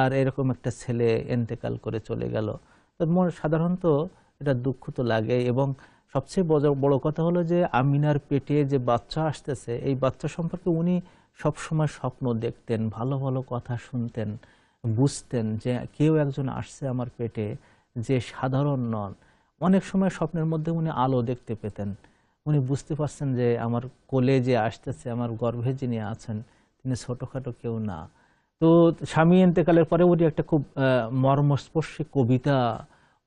আর এরকম একটা ছেলে এন্তেকাল করে চলে গেল। সাধারণত এটা দুঃখ তো লাগে এবং সবচেয়ে বড় কথা হলো যে আমিনার পেটে যে বাচ্চা আসতেছে, এই বাচ্চা সম্পর্কে উনি সবসময় স্বপ্ন দেখতেন, ভালো ভালো কথা শুনতেন, বুঝতেন যে কেউ একজন আসছে আমার পেটে যে সাধারণ নন। অনেক সময় স্বপ্নের মধ্যে উনি আলো দেখতে পেতেন। উনি বুঝতে পারছেন যে আমার কোলে যে আসতেছে, আমার গর্ভে যিনি আছেন, তিনি ছোটোখাটো কেউ না। তো স্বামী এন্তেকালের পরে উনি একটা খুব মর্মস্পর্শী কবিতা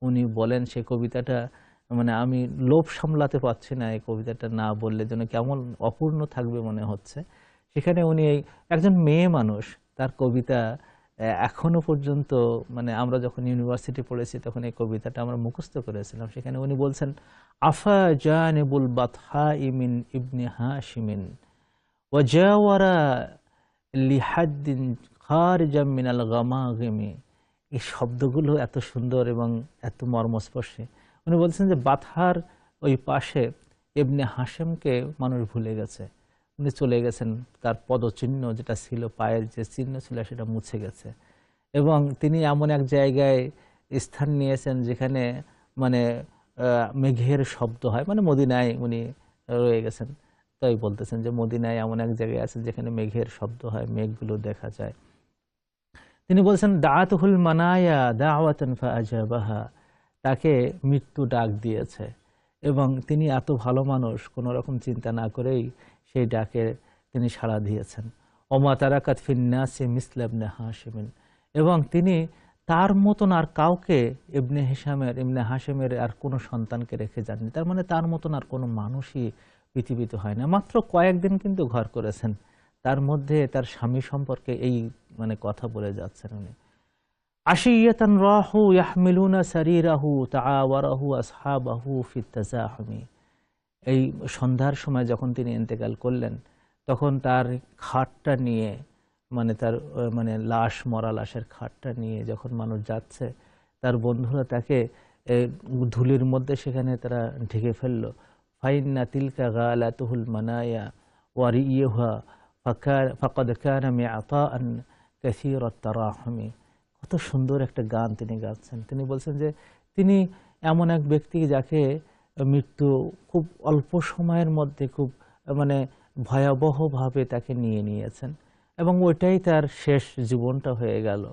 উনি বলেন। সেই কবিতাটা মানে আমি লোভ সামলাতে পারছি না এই কবিতাটা না বললে যেন কেমন অপূর্ণ থাকবে মনে হচ্ছে। সেখানে উনি একজন মেয়ে মানুষ তার কবিতা আহ, এখনও পর্যন্ত মানে আমরা যখন ইউনিভার্সিটি পড়েছি তখন এই কবিতাটা আমরা মুখস্থ করেছিলাম। সেখানে উনি বলছেন আফা জানেবুল বাতহা ইমিন ইবনে হাশিমিন ওয়াজাওয়ারা লিহাদ্দিন খারজাম মিনাল গামাগিমি এই শব্দগুলো এত সুন্দর এবং এত মর্মস্পর্শী। উনি বলছেন যে বাথার ওই পাশে এমনি হাসেমকে মানুষ ভুলে গেছে। উনি চলে গেছেন, তার পদচিহ্ন যেটা ছিল, পায়ের যে চিহ্ন ছিল, সেটা মুছে গেছে। এবং তিনি এমন এক জায়গায় স্থান নিয়েছেন যেখানে মানে মেঘের শব্দ হয়। মানে মদিনায় উনি রয়ে গেছেন। তাই বলতেছেন যে, মদিনায় এমন এক জায়গায় আছেন যেখানে মেঘের শব্দ হয়, মেঘগুলো দেখা যায়। তিনি বলছেন দাঁতহুল মানায়া দাওয়াতান ফাআজাবাহা। তাকে মৃত্যু ডাক দিয়েছে। এবং তিনি এত ভালো মানুষ, কোনো রকম চিন্তা না করেই সেই ডাকে তিনি সাড়া দিয়েছেন। ওমা তারাকাত ফিন্নাসি মিসলাবনে হাসিমিন এবং তিনি তার মতন আর কাউকে ইবনে হিসামের ইবনে হাসিমের আর কোনো সন্তানকে রেখে যাননি। তার মানে তার মতন আর কোনো মানুষই পৃথিবীতে হয় না। মাত্র কয়েকদিন কিন্তু ঘর করেছেন। তার মধ্যে তার স্বামী সম্পর্কে এই মানে কথা বলে যাচ্ছেন উনি। আশিয়াতান রাহু ইয়াহমিলুনা সারিরাহু তাআওয়ারাহু আসহাবাহু ফিত তাজাহুমি। এই সন্ধ্যার সময় যখন তিনি ইন্তেকাল করলেন, তখন তার খাটটা নিয়ে মানে তার মানে লাশ, মরা লাশের খাটটা নিয়ে যখন মানুষ যাচ্ছে, তার বন্ধুরা তাকে ধুলির মধ্যে সেখানে তারা ঢেকে ফেলল। ফাইন্না তিলকা গালাতুহুল মানায়া ওয়ারি ইয়ে ইয়েহা ফাকাদ কানা মিআতাআন কাসীরাত তারাহুমি কত সুন্দর একটা গান তিনি গাচ্ছেন। তিনি বলছেন যে, তিনি এমন এক ব্যক্তি যাকে মৃত্যু খুব অল্প সময়ের মধ্যে খুব মানে ভয়াবহভাবে তাকে নিয়ে নিয়েছেন এবং ওইটাই তার শেষ জীবনটা হয়ে গেল।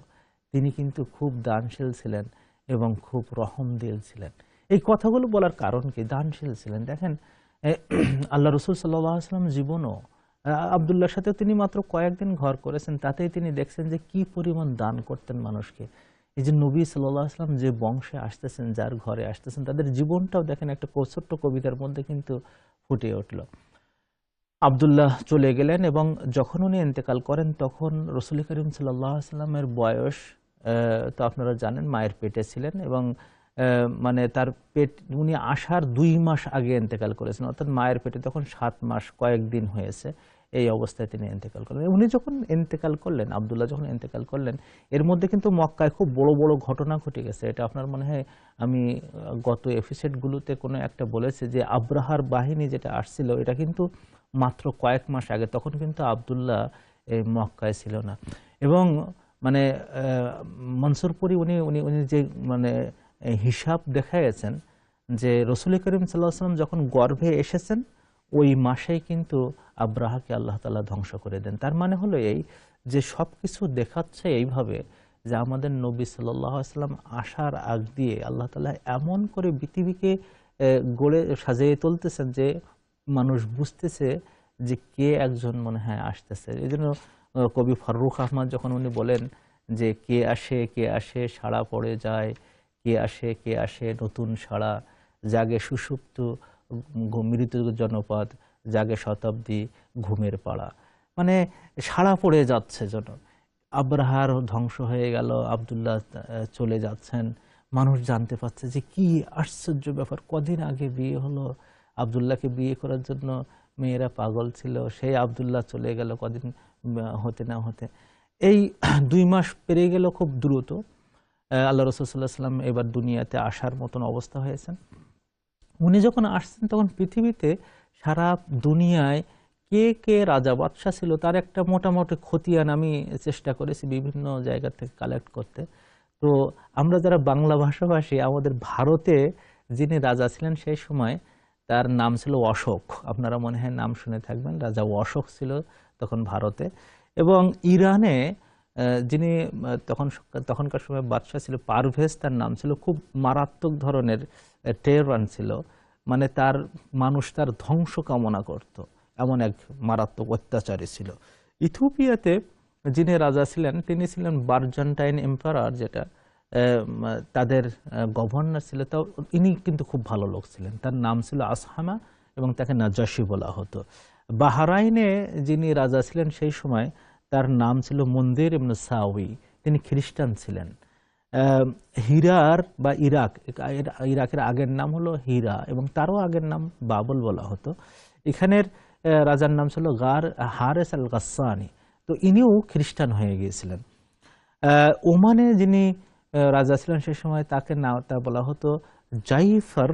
তিনি কিন্তু খুব দানশীল ছিলেন এবং খুব রহমদিল ছিলেন। এই কথাগুলো বলার কারণ কি? দানশীল ছিলেন। দেখেন আল্লাহ রসুল সাল্লাম জীবনও আহ, আবদুল্লাহর সাথে তিনি মাত্র কয়েকদিন ঘর করেছেন তাতেই তিনি দেখছেন যে কি পরিমাণ দান করতেন মানুষকে। এই যে নবী সাল্লাহ আসলাম যে বংশে আসতেছেন যার ঘরে আসতেছেন তাদের জীবনটাও দেখেন একটা ছোট্ট কবিতার মধ্যে কিন্তু ফুটে উঠল। আবদুল্লাহ চলে গেলেন এবং যখন উনি ইন্তেকাল করেন তখন রসুল করিম সাল্লাহ আসলামের বয়স তো আপনারা জানেন মায়ের পেটে ছিলেন এবং মানে তার পেট উনি আসার দুই মাস আগে ইন্তেকাল করেছেন। অর্থাৎ মায়ের পেটে তখন সাত মাস কয়েকদিন হয়েছে। এই অবস্থায় তিনি ইন্তেকাল করলেন। উনি যখন ইন্তেকাল করলেন, আবদুল্লাহ যখন ইন্তেকাল করলেন, এর মধ্যে কিন্তু মক্কায় খুব বড় বড় ঘটনা ঘটে গেছে। এটা আপনার মনে হয় আমি গত এপিসোডগুলোতে কোনো একটা বলেছি যে আব্রাহার বাহিনী যেটা আসছিল, এটা কিন্তু মাত্র কয়েক মাস আগে, তখন কিন্তু আবদুল্লাহ এই মক্কায় ছিল না। এবং মানে মনসুরপুরি উনি উনি উনি যে মানে হিসাব দেখাইয়েছেন যে রসুল করিম সাল্লাহ সাল্লাম যখন গর্ভে এসেছেন ওই মাসেই কিন্তু আব্রাহাকে আল্লাহ তালা ধ্বংস করে দেন। তার মানে হলো এই যে সব কিছু দেখাচ্ছে এইভাবে যে আমাদের নবী সাল্লাম আসার আগ দিয়ে আল্লাহ তাআলা এমন করে পৃথিবীকে গড়ে, সাজিয়ে তুলতেছেন যে মানুষ বুঝতেছে যে কে একজন মনে হয় আসতেছে। এই জন্য কবি ফারুক আহমদ যখন উনি বলেন যে কে আসে কে আসে, সাড়া পড়ে যায়, কে আসে কে আসে, নতুন সাড়া জাগে সুষুপ্ত মৃত জনপদ জাগে শতাব্দী, ঘুমের পাড়া। মানে সাড়া পড়ে যাচ্ছে যেন। আব্রাহার ধ্বংস হয়ে গেল, আবদুল্লাহ চলে যাচ্ছেন। মানুষ জানতে পারছে যে কি আশ্চর্য ব্যাপার, কদিন আগে বিয়ে হলো। আবদুল্লাহকে বিয়ে করার জন্য মেয়েরা পাগল ছিল, সেই আবদুল্লাহ চলে গেল কদিন হতে না হতে। এই দুই মাস পেরিয়ে গেল খুব দ্রুত। আল্লাহ রসুল্লাহ সাল্লাম এবার দুনিয়াতে আসার মতন অবস্থা হয়েছেন। উনি যখন আসছেন তখন পৃথিবীতে সারা দুনিয়ায় কে কে রাজা বাদশাহ ছিল তার একটা মোটামুটি খতিয়ান আমি চেষ্টা করেছি বিভিন্ন জায়গা থেকে কালেক্ট করতে। তো আমরা যারা বাংলা ভাষাভাষী, আমাদের ভারতে যিনি রাজা ছিলেন সেই সময় তার নাম ছিল অশোক। আপনারা মনে হয় নাম শুনে থাকবেন, রাজা অশোক ছিল তখন ভারতে। এবং ইরানে যিনি তখন, তখনকার সময় বাদশাহ ছিল, পারভেজ তার নাম ছিল, খুব মারাত্মক ধরনের টেরান ছিল। মানে তার, মানুষ তার ধ্বংস কামনা করত। এমন এক মারাত্মক অত্যাচারী ছিল। ইথিওপিয়াতে যিনি রাজা ছিলেন, তিনি ছিলেন বার্জান্টাইন এম্পারার, যেটা তাদের গভর্নর ছিল। তাও ইনি কিন্তু খুব ভালো লোক ছিলেন। তার নাম ছিল আসহামা এবং তাকে নাজাসি বলা হতো। বাহারাইনে যিনি রাজা ছিলেন, সেই সময় তার নাম ছিল মন্দির ইবনু সাউই তিনি খ্রিস্টান ছিলেন। হিরার বা ইরাক ইরাকের আগের নাম হলো হীরা এবং তারও আগের নাম বাবল বলা হতো। এখানের রাজার নাম ছিল গার, হারেস আল গাসানি তো ইনিও খ্রিস্টান হয়ে গিয়েছিলেন। ওমানে যিনি রাজা ছিলেন সে সময় তাকে না তা বলা হতো জাইফার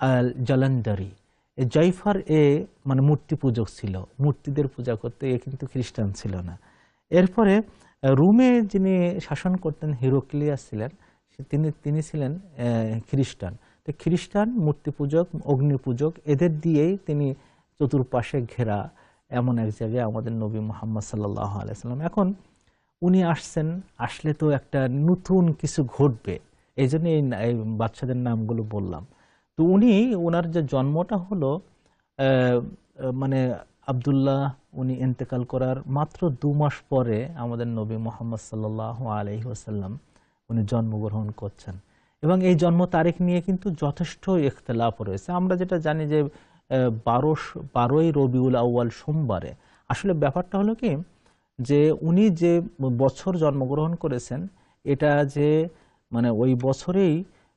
আল জালান্ডারি এই জাইফার এ মানে মূর্তি পূজক ছিল। মূর্তিদের পূজা করতে এ কিন্তু খ্রিস্টান ছিল না। এরপরে রুমে যিনি শাসন করতেন হিরোক্লিয়াস ছিলেন তিনি তিনি ছিলেন খ্রিস্টান। তো খ্রিস্টান মূর্তি পূজক অগ্নি পূজক এদের দিয়েই তিনি চতুর্পাশে ঘেরা এমন এক জায়গায় আমাদের নবী মোহাম্মদ সাল্লাহ আলাইসাল্লাম এখন উনি আসছেন, আসলে তো একটা নতুন কিছু ঘটবে, এই জন্য এই বাচ্চাদের নামগুলো বললাম। তো উনি ওনার যে জন্মটা হলো মানে আবদুল্লাহ, উনি ইন্তেকাল করার মাত্র দু মাস পরে আমাদের নবী মোহাম্মদ সাল্লাহ আলহি ওসাল্লাম উনি জন্মগ্রহণ করছেন। এবং এই জন্ম তারিখ নিয়ে কিন্তু যথেষ্ট ইখতলাফ রয়েছে। আমরা যেটা জানি যে বারো বারোই রবিউল আউয়াল সোমবারে। আসলে ব্যাপারটা হলো কি যে, উনি যে বছর জন্মগ্রহণ করেছেন, এটা যে মানে ওই বছরেই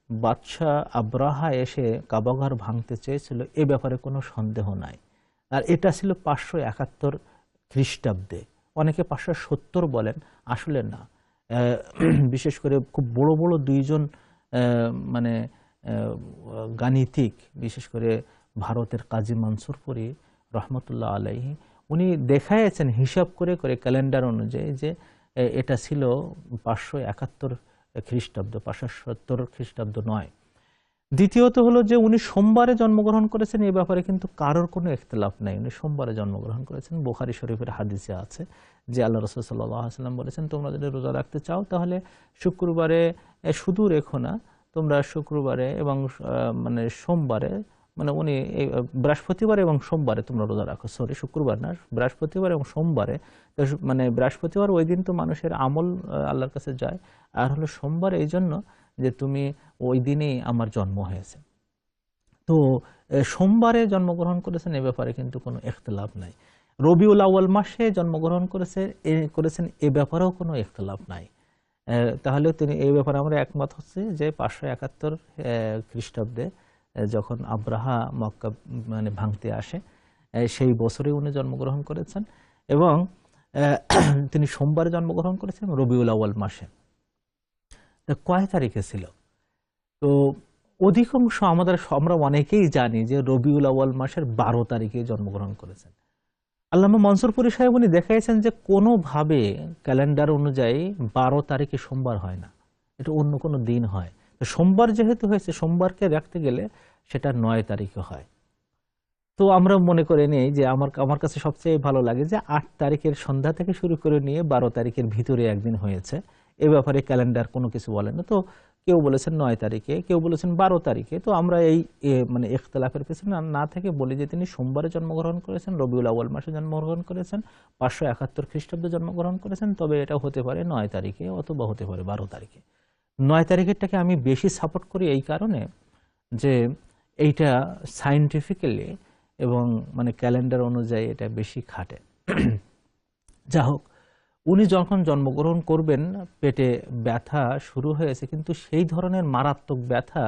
বাদশাহ আব্রাহা এসে কাবাঘর ভাঙতে চেয়েছিল, এ ব্যাপারে কোনো সন্দেহ নাই। আর এটা ছিল পাঁচশো একাত্তর খ্রিস্টাব্দে। অনেকে পাঁচশো সত্তর বলেন, আসলে না। বিশেষ করে খুব বড় বড় দুইজন মানে গাণিতিক, বিশেষ করে ভারতের কাজী মানসুরপুরি রহমতুল্লাহ আলাইহি, উনি দেখাইছেন হিসাব করে করে ক্যালেন্ডার অনুযায়ী যে এটা ছিল পাঁচশো একাত্তর খ্রিস্টাব্দ, পাঁচশো সত্তর খ্রিস্টাব্দ নয়। দ্বিতীয়ত হলো যে উনি সোমবারে জন্মগ্রহণ করেছেন এই ব্যাপারে কিন্তু কারোর কোনো ইখতলাফ নাই। উনি সোমবারে জন্মগ্রহণ করেছেন। বোখারি শরীফের হাদিসে আছে যে আল্লাহ রসুল সাল্লাম বলেছেন তোমরা যদি রোজা রাখতে চাও তাহলে শুক্রবারে শুধু রেখো না। তোমরা শুক্রবারে এবং মানে সোমবারে মানে উনি এই, বৃহস্পতিবার এবং সোমবারে তোমরা রোজা রাখো। সরি শুক্রবার না বৃহস্পতিবার এবং সোমবারে। মানে বৃহস্পতিবার ওই দিন তো মানুষের আমল আল্লাহর কাছে যায়। আর হলো সোমবার এই জন্য যে তুমি ওই দিনেই আমার জন্ম হয়েছে। তো সোমবারে জন্মগ্রহণ করেছেন এ ব্যাপারে কিন্তু কোনো ইখতলাফ নাই। রবিউল আউয়াল মাসে জন্মগ্রহণ করেছে করেছেন এ ব্যাপারেও কোনো ইখতলাফ নাই। তাহলে তিনি এই ব্যাপারে আমরা একমত হচ্ছে যে পাঁচশো একাত্তর খ্রিস্টাব্দে যখন আব্রাহা মক্কা মানে ভাঙতে আসে সেই বছরে উনি জন্মগ্রহণ করেছেন এবং তিনি সোমবারে জন্মগ্রহণ করেছেন রবিউল আউয়াল মাসে। কয় তারিখে ছিল? তো অধিকাংশ আমাদের আমরা অনেকেই জানি যে রবিউল আউয়াল মাসের বারো তারিখে জন্মগ্রহণ করেছেন। আল্লামা মনসুরপুরি সাহেব উনি দেখাইছেন যে কোনোভাবে ক্যালেন্ডার অনুযায়ী বারো তারিখে সোমবার হয় না। এটা অন্য কোনো দিন হয়। তো সোমবার যেহেতু হয়েছে, সোমবারকে রাখতে গেলে সেটা নয় তারিখে হয়। তো আমরা মনে করে নিই যে আমার আমার কাছে সবচেয়ে ভালো লাগে যে আট তারিখের সন্ধ্যা থেকে শুরু করে নিয়ে বারো তারিখের ভিতরে একদিন হয়েছে। এ ব্যাপারে ক্যালেন্ডার কোনো কিছু বলে না তো কেউ বলেছেন নয় তারিখে, কেউ বলেছেন বারো তারিখে। তো আমরা এই মানে ইখতলাফের পেছনে না- থেকে বলি যে তিনি সোমবারে জন্মগ্রহণ করেছেন, রবিউল আউয়াল মাসে জন্মগ্রহণ করেছেন, পাঁচশো একাত্তর খ্রিস্টাব্দে জন্মগ্রহণ করেছেন, তবে এটা হতে পারে নয় তারিখে অথবা হতে পারে বারো তারিখে। নয় তারিখেরটাকে আমি বেশি সাপোর্ট করি এই কারণে যে এইটা সাইন্টিফিক্যালি এবং মানে ক্যালেন্ডার অনুযায়ী এটা বেশি খাটে। যা হোক উনি যখন জন্মগ্রহণ করবেন, পেটে ব্যথা শুরু হয়েছে, কিন্তু সেই ধরনের মারাত্মক ব্যথা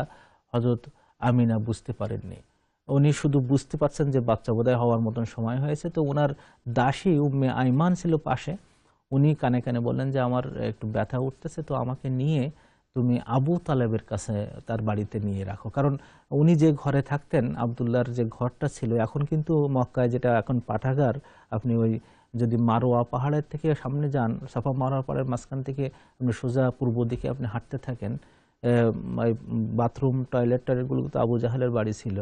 হজরত আমিনা বুঝতে পারেননি। উনি শুধু বুঝতে পারছেন যে বাচ্চা বোধহয় হওয়ার মতন সময় হয়েছে। তো ওনার দাসী উম্মে আইমান ছিল পাশে। উনি কানে কানে বললেন যে, আমার একটু ব্যথা উঠতেছে, তো আমাকে নিয়ে তুমি আবু তালেবের কাছে তার বাড়িতে নিয়ে রাখো। কারণ উনি যে ঘরে থাকতেন, আবদুল্লাহর যে ঘরটা ছিল, এখন কিন্তু মক্কায় যেটা এখন পাঠাগার, আপনি ওই যদি মারোয়া পাহাড়ের থেকে সামনে যান, সাফা মারোয়া পাহাড়ের মাঝখান থেকে আপনি সোজা পূর্ব দিকে আপনি হাঁটতে থাকেন বাথরুম, টয়লেট টয়লেটগুলো তো আবু জাহালের বাড়ি ছিল।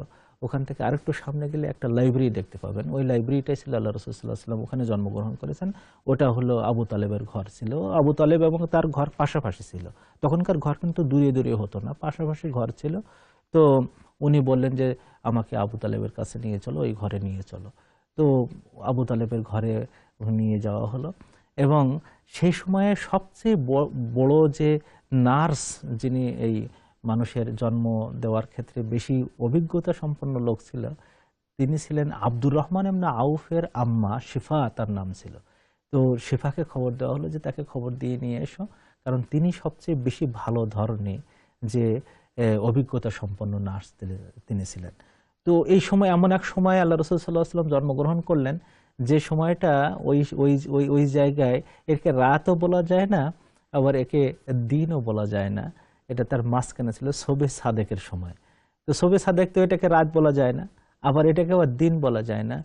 ওখান থেকে আরেকটু সামনে গেলে একটা লাইব্রেরি দেখতে পাবেন। ওই লাইব্রেরিটাই ছিল আল্লাহ রসুল্লাহ সাল্লাম ওখানে জন্মগ্রহণ করেছেন। ওটা হলো আবু তালেবের ঘর ছিল। আবু তালেব এবং তার ঘর পাশাপাশি ছিল। তখনকার ঘর কিন্তু দূরে দূরে হতো না, পাশাপাশি ঘর ছিল। তো উনি বললেন যে, আমাকে আবু তালেবের কাছে নিয়ে চলো, ওই ঘরে নিয়ে চলো। তো আবু তালেবের ঘরে নিয়ে যাওয়া হলো। এবং সেই সময়ে সবচেয়ে বড় যে নার্স যিনি এই মানুষের জন্ম দেওয়ার ক্ষেত্রে বেশি অভিজ্ঞতা সম্পন্ন লোক ছিল, তিনি ছিলেন আব্দুর রহমান এমনা আউফের আম্মা, শিফা তার নাম ছিল। তো শিফাকে খবর দেওয়া হলো যে তাকে খবর দিয়ে নিয়ে এসো, কারণ তিনি সবচেয়ে বেশি ভালো ধরনের যে অভিজ্ঞতা সম্পন্ন নার্স তিনি ছিলেন। তো এই সময় এমন এক সময় আল্লাহ রসুল সাল্লাহ সাল্লাম জন্মগ্রহণ করলেন, যে সময়টা ওই ওই ওই ওই জায়গায় একে রাতও বলা যায় না, আবার একে দিনও বলা যায় না। এটা তার মাঝখানে ছিল সবে সাদেকের সময়। তো সবে সাদেক তো এটাকে রাত বলা যায় না, আবার এটাকে আবার দিন বলা যায় না।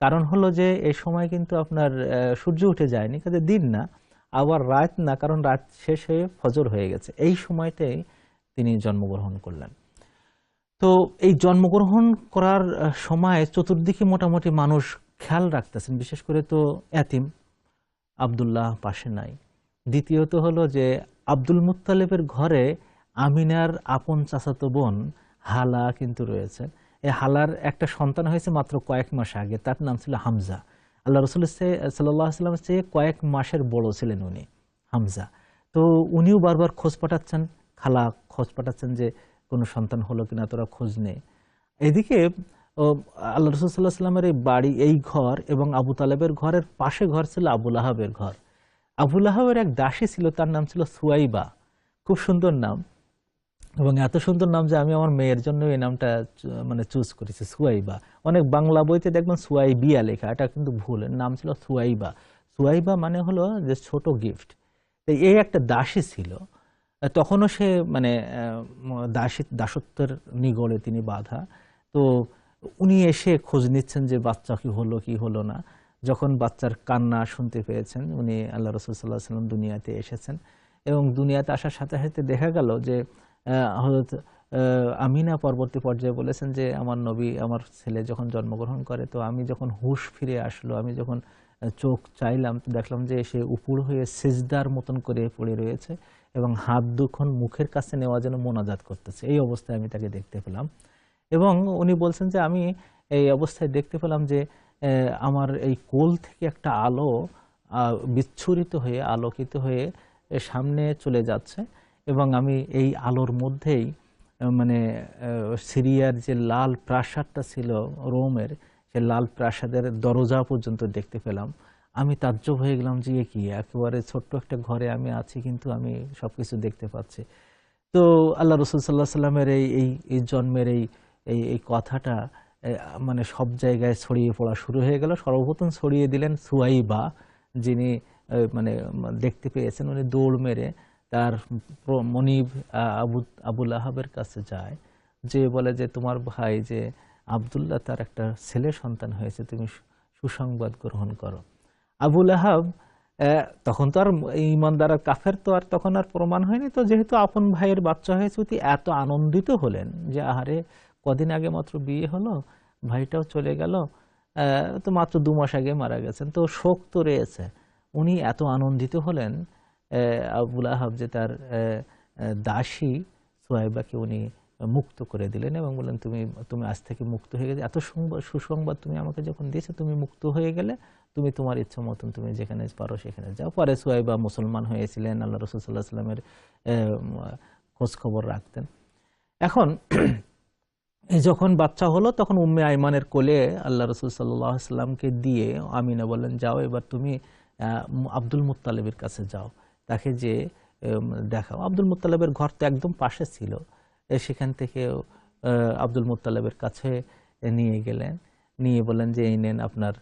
কারণ হলো যে এই সময় কিন্তু আপনার সূর্য উঠে যায়নি, কাজে দিন না, আবার রাত না, কারণ রাত শেষ হয়ে ফজর হয়ে গেছে। এই সময়টাই তিনি জন্মগ্রহণ করলেন। তো এই জন্মগ্রহণ করার সময় চতুর্দিকে মোটামুটি মানুষ খেয়াল রাখতেছেন, বিশেষ করে তো এতিম আবদুল্লাহ পাশে নাই। দ্বিতীয়ত হলো যে আব্দুল মুতালেবের ঘরে আমিনার আপন চাচাতো বোন হালা কিন্তু রয়েছে। এই হালার একটা সন্তান হয়েছে মাত্র কয়েক মাস আগে, তার নাম ছিল হামজা। আল্লাহ রসুল সাল্লাহ সাল্লামের চেয়ে কয়েক মাসের বড় ছিলেন উনি, হামজা। তো উনিও বারবার খোঁজ পাঠাচ্ছেন, খালা খোঁজ পাঠাচ্ছেন যে কোনো সন্তান হলো কিনা তোরা খোঁজ নেই এদিকে আল্লাহ রসুল সাল্লাহ সাল্লামের এই বাড়ি, এই ঘর এবং আবু তালেবের ঘরের পাশে ঘর ছিল আবুল আহাবের ঘর। আবুল আহাবের এক দাসী ছিল, তার নাম ছিল সুয়াইবা। খুব সুন্দর নাম। এবং এত সুন্দর নাম যে আমি আমার মেয়ের জন্য এই নামটা মানে চুজ করেছি, সুয়াইবা। অনেক বাংলা বইতে দেখবেন সুয়াইবিয়া লেখা, এটা কিন্তু ভুল নাম ছিল সুয়াইবা। সুয়াইবা মানে হলো যে ছোট গিফট এই একটা দাসী ছিল। তখনও সে মানে দাসী, দাসত্বের নিগড়ে তিনি বাধা। তো উনি এসে খোঁজ নিচ্ছেন যে বাচ্চা কি হলো কি হলো না। যখন বাচ্চার কান্না শুনতে পেয়েছেন, উনি আল্লাহ রসুল সাল্লাহ সাল্লাম দুনিয়াতে এসেছেন এবং দুনিয়াতে আসার সাথে সাথে দেখা গেল যে হজরত আমিনা পরবর্তী পর্যায়ে বলেছেন যে, আমার নবী, আমার ছেলে যখন জন্মগ্রহণ করে, তো আমি যখন হুশ ফিরে আসলো, আমি যখন চোখ চাইলাম, দেখলাম যে সে উপুর হয়ে সেজদার মতন করে পড়ে রয়েছে এবং হাত দুখন মুখের কাছে নেওয়া যেন মোনাজাত করতেছে। এই অবস্থায় আমি তাকে দেখতে পেলাম এবং উনি বলছেন যে, আমি এই অবস্থায় দেখতে পেলাম যে আমার এই কোল থেকে একটা আলো বিচ্ছুরিত হয়ে, আলোকিত হয়ে সামনে চলে যাচ্ছে এবং আমি এই আলোর মধ্যেই মানে সিরিয়ার যে লাল প্রাসাদটা ছিল রোমের সে লাল প্রাসাদের দরজা পর্যন্ত দেখতে পেলাম। আমি তাজ্জব হয়ে গেলাম যে কি? একেবারে ছোট্ট একটা ঘরে আমি আছি, কিন্তু আমি সব কিছু দেখতে পাচ্ছি। তো আল্লাহ রসুল সাল্লাহ সাল্লামের এই এই জন্মের এই এই কথাটা মানে সব জায়গায় ছড়িয়ে পড়া শুরু হয়ে গেল। সর্বপ্রথম ছড়িয়ে দিলেন সুয়াইবা, যিনি মানে দেখতে পেয়েছেন, উনি দৌড় মেরে তার মনিব আবু, আবুল আহাবের কাছে যায়। যে বলে যে, তোমার ভাই যে আবদুল্লাহ তার একটা ছেলে সন্তান হয়েছে, তুমি সুসংবাদ গ্রহণ করো। আবুল আহাব তখন তো আর ইমানদার কাফের তো আর তখন আর প্রমাণ হয়নি। তো যেহেতু আপন ভাইয়ের বাচ্চা হয়েছে এত আনন্দিত হলেন যে, আহারে, কদিন আগে মাত্র বিয়ে হলো, ভাইটাও চলে গেল তো মাত্র দু মাস আগে মারা গেছেন। তো শোক তো রয়েছে। উনি এত আনন্দিত হলেন আবুল আহাব যে তার দাসী, সোহাইবাকে উনি মুক্ত করে দিলেন এবং বললেন, তুমি তুমি আজ থেকে মুক্ত হয়ে গেলে। এত সুসংবাদ তুমি আমাকে যখন দিয়েছ, তুমি মুক্ত হয়ে গেলে, তুমি তোমার ইচ্ছা মতন তুমি যেখানে পারো সেখানে যাও। পরে সোহাইবা মুসলমান হয়েছিলেন, আল্লাহ রসুল সাল্লাহ সাল্লামের খোঁজ খবর রাখতেন। এখন যখন বাচ্চা হলো, তখন উম্মে আইমানের কোলে আল্লাহ রসুল সাল্লাহ সাল্লামকে দিয়ে আমিনা বললেন, যাও এবার তুমি আব্দুল মুতালেবের কাছে যাও। তাকে যে দেখাও। আব্দুল মুতালেবের ঘর তো একদম পাশে ছিল। সেখান থেকে আব্দুল মুতালেবের কাছে নিয়ে গেলেন। নিয়ে বলেন যে, এই নেন আপনার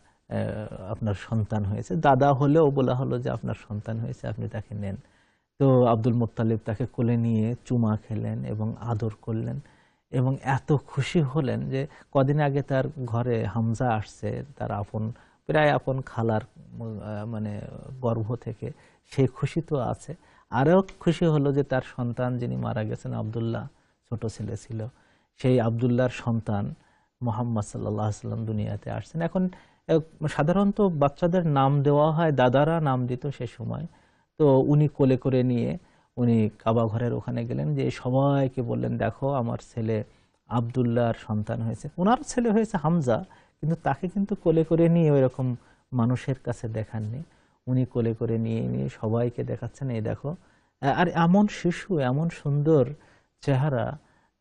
আপনার সন্তান হয়েছে। দাদা হলেও বলা হলো যে, আপনার সন্তান হয়েছে, আপনি তাকে নেন। তো আব্দুল মুত্তালিব তাকে কোলে নিয়ে চুমা খেলেন এবং আদর করলেন এবং এত খুশি হলেন যে, কদিন আগে তার ঘরে হামজা আসছে, তার আপন, প্রায় আপন খালার মানে গর্ভ থেকে। সে খুশি তো আছে। আরও খুশি হলো যে, তার সন্তান যিনি মারা গেছেন, আবদুল্লাহ ছোট ছেলে ছিল। সেই আবদুল্লাহর সন্তান মোহাম্মদ সাল্লাহ সাল্লাম দুনিয়াতে আসছেন। এখন সাধারণত বাচ্চাদের নাম দেওয়া হয়, দাদারা নাম দিত সে সময়। তো উনি কোলে করে নিয়ে উনি কাবা ঘরের ওখানে গেলেন যে সবাইকে বললেন, দেখো, আমার ছেলে আবদুল্লাহর সন্তান হয়েছে। ওনার ছেলে হয়েছে হামজা, কিন্তু তাকে কিন্তু কোলে করে নিয়ে ওইরকম মানুষের কাছে দেখাননি। উনি কোলে করে নিয়ে নিয়ে সবাইকে দেখাচ্ছেন, এই দেখো। আর এমন শিশু, এমন সুন্দর চেহারা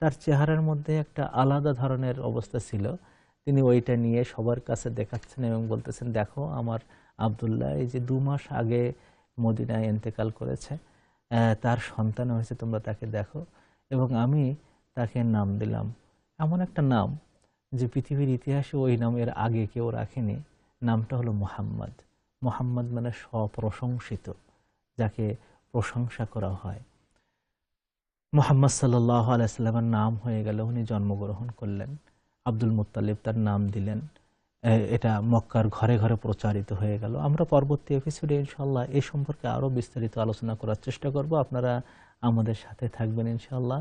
তার চেহারার মধ্যে একটা আলাদা ধরনের অবস্থা ছিল। তিনি ওইটা নিয়ে সবার কাছে দেখাচ্ছেন এবং বলতেছেন, দেখো, আমার আবদুল্লাহ এই যে দু মাস আগে মদিনায় এন্তেকাল করেছে তার সন্তান হয়েছে, তোমরা তাকে দেখো। এবং আমি তাকে নাম দিলাম। এমন একটা নাম যে পৃথিবীর ইতিহাসে ওই নামের আগে কেউ রাখেনি। নামটা হলো মোহাম্মদ। মোহাম্মদ মানে স্বপ্রশংসিত, যাকে প্রশংসা করা হয়। মোহাম্মদ সাল্লাহ আলাইস্লামের নাম হয়ে গেল, উনি জন্মগ্রহণ করলেন। আব্দুল মুত্তালিব তার নাম দিলেন। এটা মক্কার ঘরে ঘরে প্রচারিত হয়ে গেল। আমরা পরবর্তী এপিসোডে ইনশাল্লাহ এ সম্পর্কে আরও বিস্তারিত আলোচনা করার চেষ্টা করব। আপনারা আমাদের সাথে থাকবেন ইনশাল্লাহ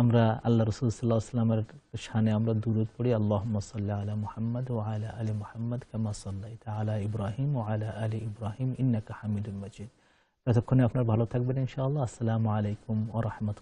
আমরা আল্লাহ রসুল সাল্লাহ আসলামের শানে আমরা দূরত পড়ি আল্লাহ সাল্লাহ আলা মুহাম্মদ ও আলা আলী মুহাম্মদ কামা সাল্লাহ আলা ইব্রাহিম ও আলা আলী ইব্রাহিম ইন্নাকা হামিদুল মজিদ। ততক্ষণে আপনার ভালো থাকবেন ইনশাআল্লাহ। আসসালামু আলাইকুম ও রহমতুল্লাহ।